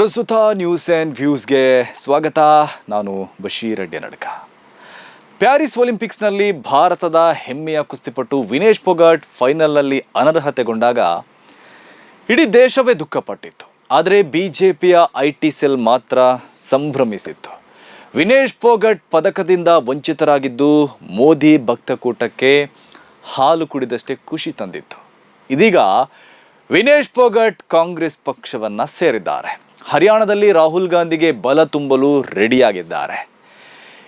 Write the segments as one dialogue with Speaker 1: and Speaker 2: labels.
Speaker 1: ಪ್ರಸ್ತುತ news and ವ್ಯೂಸ್ಗೆ ಸ್ವಾಗತ. ನಾನು ಬಶೀರ್ ಅಡ್ಡೆ ನಡ್ಕ. ಪ್ಯಾರಿಸ್ ಒಲಿಂಪಿಕ್ಸ್ನಲ್ಲಿ ಭಾರತದ ಹೆಮ್ಮೆಯ ಕುಸ್ತಿಪಟು ವಿನೇಶ್ ಪೊಗಾಟ್ ಫೈನಲ್ನಲ್ಲಿ ಅನರ್ಹತೆಗೊಂಡಾಗ ಇಡೀ ದೇಶವೇ ದುಃಖಪಟ್ಟಿತ್ತು. ಆದರೆ ಬಿ ಜೆ ಪಿಯ ಐ ಟಿ ಸೆಲ್ ಮಾತ್ರ ಸಂಭ್ರಮಿಸಿತ್ತು. ವಿನೇಶ್ ಪೊಗಟ್ ಪದಕದಿಂದ ವಂಚಿತರಾಗಿದ್ದು ಮೋದಿ ಭಕ್ತಕೂಟಕ್ಕೆ ಹಾಲು ಕುಡಿದಷ್ಟೇ ಖುಷಿ ತಂದಿತ್ತು. ಇದೀಗ ವಿನೇಶ್ ಪೊಗಟ್ ಕಾಂಗ್ರೆಸ್ ಪಕ್ಷವನ್ನು ಸೇರಿದ್ದಾರೆ. ಹರಿಯಾಣದಲ್ಲಿ ರಾಹುಲ್ ಗಾಂಧಿಗೆ ಬಲ ತುಂಬಲು ರೆಡಿಯಾಗಿದ್ದಾರೆ.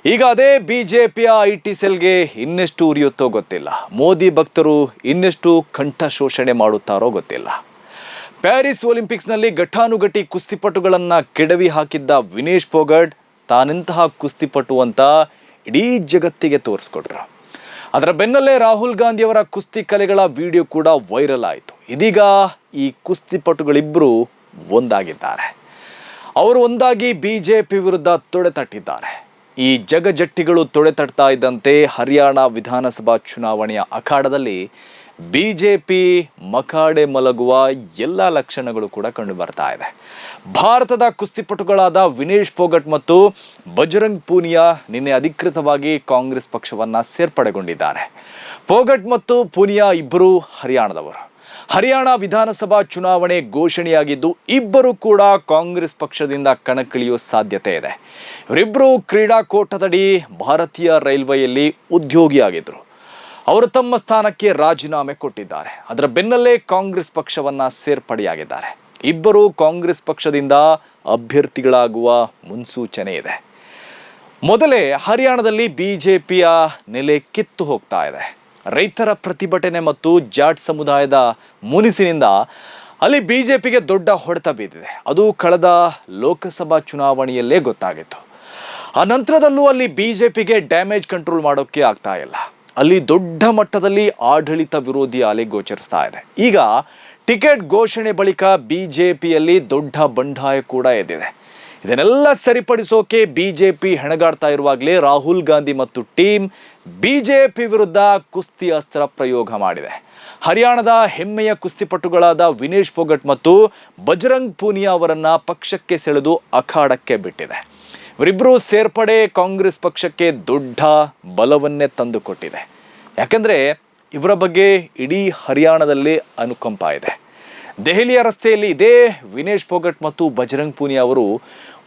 Speaker 1: ಈಗ ಅದೇ ಬಿ ಜೆ ಪಿಯ ಐ ಟಿ ಸೆಲ್ಗೆ ಇನ್ನೆಷ್ಟು ಉರಿಯುತ್ತೋ ಗೊತ್ತಿಲ್ಲ. ಮೋದಿ ಭಕ್ತರು ಇನ್ನೆಷ್ಟು ಕಂಠ ಶೋಷಣೆ ಮಾಡುತ್ತಾರೋ ಗೊತ್ತಿಲ್ಲ. ಪ್ಯಾರಿಸ್ ಒಲಿಂಪಿಕ್ಸ್ನಲ್ಲಿ ಘಟಾನುಘಟಿ ಕುಸ್ತಿಪಟುಗಳನ್ನು ಕೆಡವಿ ಹಾಕಿದ್ದ ವಿನೇಶ್ ಪೋಗಟ್ ತಾನೆಂತಹ ಕುಸ್ತಿಪಟು ಅಂತ ಇಡೀ ಜಗತ್ತಿಗೆ ತೋರಿಸ್ಕೊಟ್ರು. ಅದರ ಬೆನ್ನಲ್ಲೇ ರಾಹುಲ್ ಗಾಂಧಿಯವರ ಕುಸ್ತಿ ಕಲೆಗಳ ವಿಡಿಯೋ ಕೂಡ ವೈರಲ್ ಆಯಿತು. ಇದೀಗ ಈ ಕುಸ್ತಿಪಟುಗಳಿಬ್ಬರು ಒಂದಾಗಿದ್ದಾರೆ. ಅವರು ಒಂದಾಗಿ ಬಿ ಜೆ ಪಿ ವಿರುದ್ಧ ತೊಡೆತಟ್ಟಿದ್ದಾರೆ ಈ ಜಗಜಟ್ಟಿಗಳು ತೊಡೆತಟ್ತಾ ಇದ್ದಂತೆ ಹರಿಯಾಣ ವಿಧಾನಸಭಾ ಚುನಾವಣೆಯ ಅಖಾಡದಲ್ಲಿ ಬಿ ಜೆ ಪಿ ಮಕಾಡೆ ಮಲಗುವ ಎಲ್ಲ ಲಕ್ಷಣಗಳು ಕೂಡ ಕಂಡು ಬರ್ತಾ ಇದೆ. ಭಾರತದ ಕುಸ್ತಿಪಟುಗಳಾದ ವಿನೇಶ್ ಪೋಗಟ್ ಮತ್ತು ಬಜರಂಗ್ ಪೂನಿಯಾ ನಿನ್ನೆ ಅಧಿಕೃತವಾಗಿ ಕಾಂಗ್ರೆಸ್ ಪಕ್ಷವನ್ನು ಸೇರ್ಪಡೆಗೊಂಡಿದ್ದಾರೆ. ಪೋಗಟ್ ಮತ್ತು ಪೂನಿಯಾ ಇಬ್ಬರು ಹರಿಯಾಣದವರು. ಹರಿಯಾಣ ವಿಧಾನಸಭಾ ಚುನಾವಣೆ ಘೋಷಣೆಯಾಗಿದ್ದು ಇಬ್ಬರು ಕೂಡ ಕಾಂಗ್ರೆಸ್ ಪಕ್ಷದಿಂದ ಕಣಕ್ಕಿಳಿಯುವ ಸಾಧ್ಯತೆ ಇದೆ. ಇವರಿಬ್ಬರು ಕ್ರೀಡಾಕೂಟದಡಿ ಭಾರತೀಯ ರೈಲ್ವೆಯಲ್ಲಿ ಉದ್ಯೋಗಿಯಾಗಿದ್ದರು ಅವರು ತಮ್ಮ ಸ್ಥಾನಕ್ಕೆ ರಾಜೀನಾಮೆ ಕೊಟ್ಟಿದ್ದಾರೆ. ಅದರ ಬೆನ್ನಲ್ಲೇ ಕಾಂಗ್ರೆಸ್ ಪಕ್ಷವನ್ನು ಸೇರ್ಪಡೆಯಾಗಿದ್ದಾರೆ. ಇಬ್ಬರು ಕಾಂಗ್ರೆಸ್ ಪಕ್ಷದಿಂದ ಅಭ್ಯರ್ಥಿಗಳಾಗುವ ಮುನ್ಸೂಚನೆ ಇದೆ. ಮೊದಲೇ ಹರಿಯಾಣದಲ್ಲಿ ಬಿಜೆಪಿಯ ನೆಲೆ ಕಿತ್ತು ಹೋಗ್ತಾ ಇದೆ. ರೈತರ ಪ್ರತಿಭಟನೆ ಮತ್ತು ಜಾಟ್ ಸಮುದಾಯದ ಮುನಿಸಿನಿಂದ ಅಲ್ಲಿ ಬಿ ಜೆ ಪಿಗೆ ದೊಡ್ಡ ಹೊಡೆತ ಬಿದ್ದಿದೆ ಅದು ಕಳೆದ ಲೋಕಸಭಾ ಚುನಾವಣೆಯಲ್ಲೇ ಗೊತ್ತಾಗಿತ್ತು. ಆ ನಂತರದಲ್ಲೂ ಅಲ್ಲಿ ಪಿಗೆ ಡ್ಯಾಮೇಜ್ ಕಂಟ್ರೋಲ್ ಮಾಡೋಕ್ಕೆ ಆಗ್ತಾ ಇಲ್ಲ. ಅಲ್ಲಿ ದೊಡ್ಡ ಮಟ್ಟದಲ್ಲಿ ಆಡಳಿತ ವಿರೋಧಿ ಅಲೆ ಗೋಚರಿಸ್ತಾ ಇದೆ. ಈಗ ಟಿಕೆಟ್ ಘೋಷಣೆ ಬಳಿಕ ಬಿ ಜೆ ಪಿಯಲ್ಲಿ ದೊಡ್ಡ ಬಂಡಾಯ ಕೂಡ ಎದ್ದಿದೆ. ಇದನ್ನೆಲ್ಲ ಸರಿಪಡಿಸೋಕೆ ಬಿ ಜೆ ಪಿ ಹೆಣಗಾಡ್ತಾ ಇರುವಾಗಲೇ ರಾಹುಲ್ ಗಾಂಧಿ ಮತ್ತು ಟೀಮ್ ಬಿ ಜೆ ಪಿ ವಿರುದ್ಧ ಕುಸ್ತಿ ಅಸ್ತ್ರ ಪ್ರಯೋಗ ಮಾಡಿದೆ. ಹರಿಯಾಣದ ಹೆಮ್ಮೆಯ ಕುಸ್ತಿಪಟುಗಳಾದ ವಿನೇಶ್ ಪೊಗಟ್ ಮತ್ತು ಬಜರಂಗ್ ಪೂನಿಯಾ ಅವರನ್ನ ಪಕ್ಷಕ್ಕೆ ಸೆಳೆದು ಅಖಾಡಕ್ಕೆ ಬಿಟ್ಟಿದೆ. ಇವರಿಬ್ಬರು ಸೇರ್ಪಡೆ ಕಾಂಗ್ರೆಸ್ ಪಕ್ಷಕ್ಕೆ ದೊಡ್ಡ ಬಲವನ್ನೇ ತಂದುಕೊಟ್ಟಿದೆ. ಯಾಕಂದರೆ ಇವರ ಬಗ್ಗೆ ಇಡೀ ಹರಿಯಾಣದಲ್ಲಿ ಅನುಕಂಪ ಇದೆ. ದೆಹಲಿಯ ರಸ್ತೆಯಲ್ಲಿ ಇದೇ ವಿನೇಶ್ ಪೊಗಟ್ ಮತ್ತು ಬಜರಂಗ್ ಪೂನಿಯಾ ಅವರು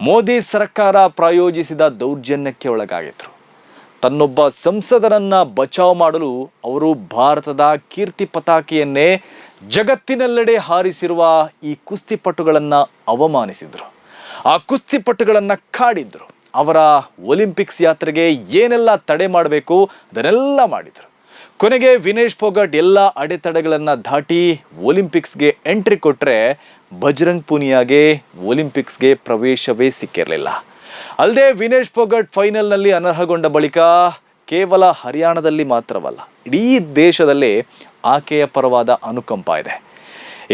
Speaker 1: ಮೋದಿ ಸರ್ಕಾರ ಪ್ರಾಯೋಜಿಸಿದ ದೌರ್ಜನ್ಯಕ್ಕೆ ಒಳಗಾಗಿದ್ರು. ತನ್ನೊಬ್ಬ ಸಂಸದರನ್ನ ಬಚಾವ್ ಮಾಡಲು ಅವರು ಭಾರತದ ಕೀರ್ತಿ ಪತಾಕೆಯನ್ನೇ ಜಗತ್ತಿನೆಲ್ಲೆಡೆ ಹಾರಿಸಿರುವ ಈ ಕುಸ್ತಿಪಟುಗಳನ್ನು ಅವಮಾನಿಸಿದರು. ಆ ಕುಸ್ತಿಪಟುಗಳನ್ನು ಕಾಡಿದ್ರು. ಅವರ ಒಲಿಂಪಿಕ್ಸ್ ಯಾತ್ರೆಗೆ ಏನೆಲ್ಲ ತಡೆ ಮಾಡಬೇಕು ಅದನ್ನೆಲ್ಲ ಮಾಡಿದರು. ಕೊನೆಗೆ ವಿನೇಶ್ ಪೋಗಟ್ ಎಲ್ಲ ಅಡೆತಡೆಗಳನ್ನು ದಾಟಿ ಒಲಿಂಪಿಕ್ಸ್ಗೆ ಎಂಟ್ರಿ ಕೊಟ್ಟರೆ ಬಜರಂಗ್ ಪೂನಿಯಾಗೆ ಒಲಿಂಪಿಕ್ಸ್ಗೆ ಪ್ರವೇಶವೇ ಸಿಕ್ಕಿರಲಿಲ್ಲ. ಅಲ್ಲದೆ ವಿನೇಶ್ ಪೋಗಟ್ ಫೈನಲ್ನಲ್ಲಿ ಅನರ್ಹಗೊಂಡ ಬಳಿಕ ಕೇವಲ ಹರಿಯಾಣದಲ್ಲಿ ಮಾತ್ರವಲ್ಲ, ಇಡೀ ದೇಶದಲ್ಲಿ ಆಕೆಯ ಪರವಾದ ಅನುಕಂಪ ಇದೆ.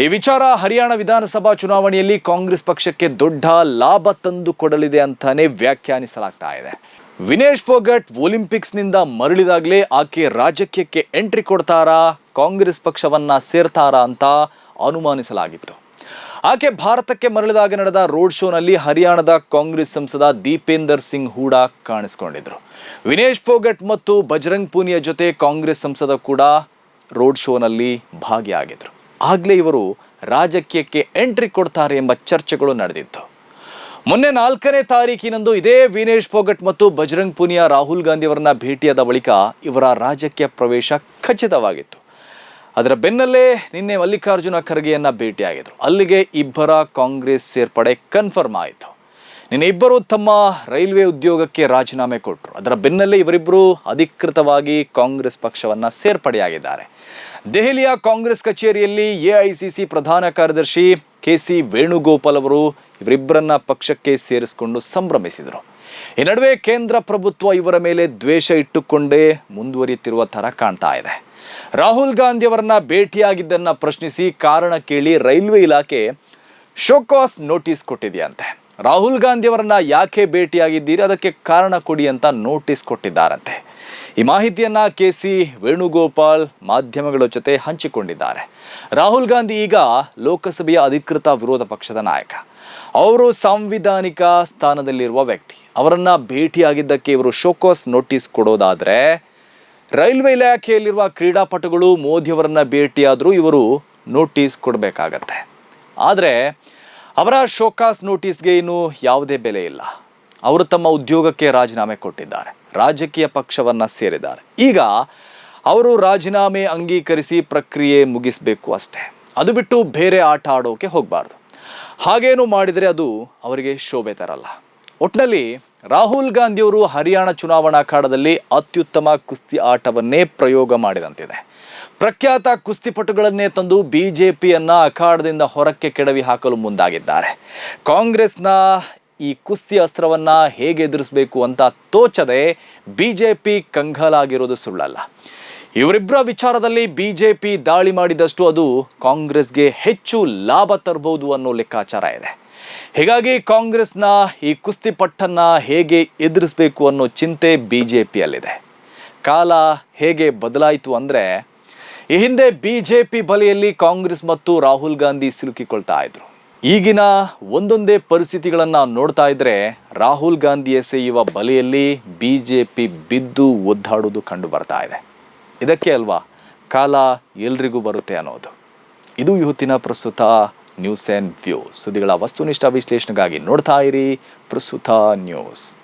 Speaker 1: ಈ ವಿಚಾರ ಹರಿಯಾಣ ವಿಧಾನಸಭಾ ಚುನಾವಣೆಯಲ್ಲಿ ಕಾಂಗ್ರೆಸ್ ಪಕ್ಷಕ್ಕೆ ದೊಡ್ಡ ಲಾಭ ತಂದು ಕೊಡಲಿದೆ ಅಂತಾನೆ ವ್ಯಾಖ್ಯಾನಿಸಲಾಗ್ತಾ ಇದೆ. ವಿನೇಶ್ ಪೋಗಟ್ ಒಲಿಂಪಿಕ್ಸ್ನಿಂದ ಮರಳಿದಾಗಲೇ ಆಕೆ ರಾಜಕೀಯಕ್ಕೆ ಎಂಟ್ರಿ ಕೊಡ್ತಾರಾ, ಕಾಂಗ್ರೆಸ್ ಪಕ್ಷವನ್ನ ಸೇರ್ತಾರಾ ಅಂತ ಅನುಮಾನಿಸಲಾಗಿತ್ತು. ಆಕೆ ಭಾರತಕ್ಕೆ ಮರಳಿದಾಗ ನಡೆದ ರೋಡ್ ಶೋನಲ್ಲಿ ಹರಿಯಾಣದ ಕಾಂಗ್ರೆಸ್ ಸಂಸದ ದೀಪೇಂದರ್ ಸಿಂಗ್ ಹೂಡಾ ಕಾಣಿಸಿಕೊಂಡಿದ್ರು. ವಿನೇಶ್ ಪೋಗಟ್ ಮತ್ತು ಬಜರಂಗ್ ಪೂನಿಯ ಜೊತೆ ಕಾಂಗ್ರೆಸ್ ಸಂಸದ ಕೂಡ ರೋಡ್ ಶೋನಲ್ಲಿ ಭಾಗಿಯಾಗಿದ್ರು. ಆಗಲೇ ಇವರು ರಾಜಕೀಯಕ್ಕೆ ಎಂಟ್ರಿ ಕೊಡ್ತಾರೆ ಎಂಬ ಚರ್ಚೆಗಳು ನಡೆದಿತ್ತು. ಮೊನ್ನೆ ನಾಲ್ಕನೇ ತಾರೀಕಿನಂದು ಇದೇ ವಿನೇಶ್ ಪೋಗಟ್ ಮತ್ತು ಬಜರಂಗ್ ಪುನಿಯಾ ರಾಹುಲ್ ಗಾಂಧಿ ಅವರನ್ನ ಭೇಟಿಯಾದ ಬಳಿಕ ಇವರ ರಾಜಕೀಯ ಪ್ರವೇಶ ಖಚಿತವಾಗಿತ್ತು. ಅದರ ಬೆನ್ನಲ್ಲೇ ನಿನ್ನೆ ಮಲ್ಲಿಕಾರ್ಜುನ ಖರ್ಗೆಯನ್ನ ಭೇಟಿಯಾಗಿದ್ರು. ಅಲ್ಲಿಗೆ ಇಬ್ಬರ ಕಾಂಗ್ರೆಸ್ ಸೇರ್ಪಡೆ ಕನ್ಫರ್ಮ್ ಆಯಿತು. ನಿನ್ನೆ ಇಬ್ಬರು ತಮ್ಮ ರೈಲ್ವೆ ಉದ್ಯೋಗಕ್ಕೆ ರಾಜೀನಾಮೆ ಕೊಟ್ಟರು ಅದರ ಬೆನ್ನಲ್ಲೇ ಇವರಿಬ್ಬರು ಅಧಿಕೃತವಾಗಿ ಕಾಂಗ್ರೆಸ್ ಪಕ್ಷವನ್ನ ಸೇರ್ಪಡೆಯಾಗಿದ್ದಾರೆ. ದೆಹಲಿಯ ಕಾಂಗ್ರೆಸ್ ಕಚೇರಿಯಲ್ಲಿ ಎಐಸಿಸಿ ಪ್ರಧಾನ ಕಾರ್ಯದರ್ಶಿ ಕೆ ಸಿ ವೇಣುಗೋಪಾಲ್ ಅವರು ಇವರಿಬ್ಬರನ್ನ ಪಕ್ಷಕ್ಕೆ ಸೇರಿಸಿಕೊಂಡು ಸಂಭ್ರಮಿಸಿದರು. ಈ ನಡುವೆ ಕೇಂದ್ರ ಪ್ರಭುತ್ವ ಇವರ ಮೇಲೆ ದ್ವೇಷ ಇಟ್ಟುಕೊಂಡೇ ಮುಂದುವರಿಯುತ್ತಿರುವ ಥರ ಕಾಣ್ತಾ ಇದೆ. ರಾಹುಲ್ ಗಾಂಧಿ ಅವರನ್ನ ಭೇಟಿಯಾಗಿದ್ದನ್ನ ಪ್ರಶ್ನಿಸಿ ಕಾರಣ ಕೇಳಿ ರೈಲ್ವೆ ಇಲಾಖೆ ಶೋಕಾಸ್ ನೋಟಿಸ್ ಕೊಟ್ಟಿದೆಯಂತೆ. ರಾಹುಲ್ ಗಾಂಧಿ ಅವರನ್ನ ಯಾಕೆ ಭೇಟಿಯಾಗಿದ್ದೀರಿ, ಅದಕ್ಕೆ ಕಾರಣ ಕೊಡಿ ಅಂತ ನೋಟಿಸ್ ಕೊಟ್ಟಿದ್ದಾರಂತೆ. ಈ ಮಾಹಿತಿಯನ್ನ ಕೆ ಸಿ ವೇಣುಗೋಪಾಲ್ ಮಾಧ್ಯಮಗಳ ಜೊತೆ ಹಂಚಿಕೊಂಡಿದ್ದಾರೆ. ರಾಹುಲ್ ಗಾಂಧಿ ಈಗ ಲೋಕಸಭೆಯ ಅಧಿಕೃತ ವಿರೋಧ ಪಕ್ಷದ ನಾಯಕ. ಅವರು ಸಾಂವಿಧಾನಿಕ ಸ್ಥಾನದಲ್ಲಿರುವ ವ್ಯಕ್ತಿ. ಅವರನ್ನ ಭೇಟಿಯಾಗಿದ್ದಕ್ಕೆ ಇವರು ಶೋಕಾಸ್ ನೋಟಿಸ್ ಕೊಡೋದಾದ್ರೆ, ರೈಲ್ವೆ ಇಲಾಖೆಯಲ್ಲಿರುವ ಕ್ರೀಡಾಪಟುಗಳು ಮೋದಿಯವರನ್ನು ಭೇಟಿಯಾದರೂ ಇವರು ನೋಟಿಸ್ ಕೊಡಬೇಕಾಗತ್ತೆ. ಆದರೆ, ಅವರ ಶೋಕಾಸ್ ನೋಟಿಸ್ಗೆ ಇನ್ನು ಯಾವುದೇ ಬೆಲೆ ಇಲ್ಲ. ಅವರು ತಮ್ಮ ಉದ್ಯೋಗಕ್ಕೆ ರಾಜೀನಾಮೆ ಕೊಟ್ಟಿದ್ದಾರೆ, ರಾಜಕೀಯ ಪಕ್ಷವನ್ನು ಸೇರಿದ್ದಾರೆ. ಈಗ ಅವರು ರಾಜೀನಾಮೆ ಅಂಗೀಕರಿಸಿ ಪ್ರಕ್ರಿಯೆ ಮುಗಿಸಬೇಕು ಅಷ್ಟೇ. ಅದು ಬಿಟ್ಟು ಬೇರೆ ಆಟ ಆಡೋಕೆ ಹೋಗಬಾರ್ದು. ಹಾಗೇನು ಮಾಡಿದರೆ ಅದು ಅವರಿಗೆ ಶೋಭೆ ತರಲ್ಲ. ಒಟ್ಟಿನಲ್ಲಿ ರಾಹುಲ್ ಗಾಂಧಿಯವರು ಹರಿಯಾಣ ಚುನಾವಣಾ ಅಖಾಡದಲ್ಲಿ ಅತ್ಯುತ್ತಮ ಕುಸ್ತಿ ಆಟವನ್ನೇ ಪ್ರಯೋಗ ಮಾಡಿದಂತಿದೆ. ಪ್ರಖ್ಯಾತ ಕುಸ್ತಿಪಟುಗಳನ್ನೇ ತಂದು ಬಿಜೆಪಿಯನ್ನ ಅಖಾಡದಿಂದ ಹೊರಕ್ಕೆ ಕೆಡವಿ ಹಾಕಲು ಮುಂದಾಗಿದ್ದಾರೆ. ಕಾಂಗ್ರೆಸ್ನ ಈ ಕುಸ್ತಿ ಅಸ್ತ್ರವನ್ನ ಹೇಗೆ ಎದುರಿಸಬೇಕು ಅಂತ ತೋಚದೆ ಬಿ ಜೆ ಪಿ ಕಂಗಾಲಾಗಿರೋದು ಸುಳ್ಳಲ್ಲ. ಇವರಿಬ್ಬರ ವಿಚಾರದಲ್ಲಿ ಬಿ ಜೆ ಪಿ ದಾಳಿ ಮಾಡಿದಷ್ಟು ಅದು ಕಾಂಗ್ರೆಸ್ಗೆ ಹೆಚ್ಚು ಲಾಭ ತರಬಹುದು ಅನ್ನೋ ಲೆಕ್ಕಾಚಾರ ಇದೆ. ಹೀಗಾಗಿ ಕಾಂಗ್ರೆಸ್ನ ಈ ಕುಸ್ತಿ ಪಟ್ಟನ್ನ ಹೇಗೆ ಎದುರಿಸಬೇಕು ಅನ್ನೋ ಚಿಂತೆ ಬಿ ಜೆ ಪಿಯಲ್ಲಿದೆ ಕಾಲ ಹೇಗೆ ಬದಲಾಯಿತು ಅಂದರೆ ಈ ಹಿಂದೆ ಬಿ ಜೆ ಪಿ ಬಲೆಯಲ್ಲಿ ಕಾಂಗ್ರೆಸ್ ಮತ್ತು ರಾಹುಲ್ ಗಾಂಧಿ ಸಿಲುಕಿಕೊಳ್ತಾ ಇದ್ರು. ಈಗಿನ ಒಂದೊಂದೇ ಪರಿಸ್ಥಿತಿಗಳನ್ನು ನೋಡ್ತಾ ಇದ್ರೆ ರಾಹುಲ್ ಗಾಂಧಿ ಎಸೆಯುವ ಬಲೆಯಲ್ಲಿ ಬಿ ಜೆ ಪಿ ಬಿದ್ದು ಒದ್ದಾಡೋದು ಕಂಡು ಬರ್ತಾ ಇದೆ. ಇದಕ್ಕೆ ಅಲ್ವಾ ಕಾಲ ಎಲ್ರಿಗೂ ಬರುತ್ತೆ ಅನ್ನೋದು. ಇದು ಇವತ್ತಿನ ಪ್ರಸ್ತುತ ನ್ಯೂಸ್ ಆ್ಯಂಡ್ ವ್ಯೂಸ್ ಸುದ್ದಿಗಳ ವಸ್ತುನಿಷ್ಠ ವಿಶ್ಲೇಷಣೆಗಾಗಿ ನೋಡ್ತಾ ಇರಿ ಪ್ರಸ್ತುತ ನ್ಯೂಸ್.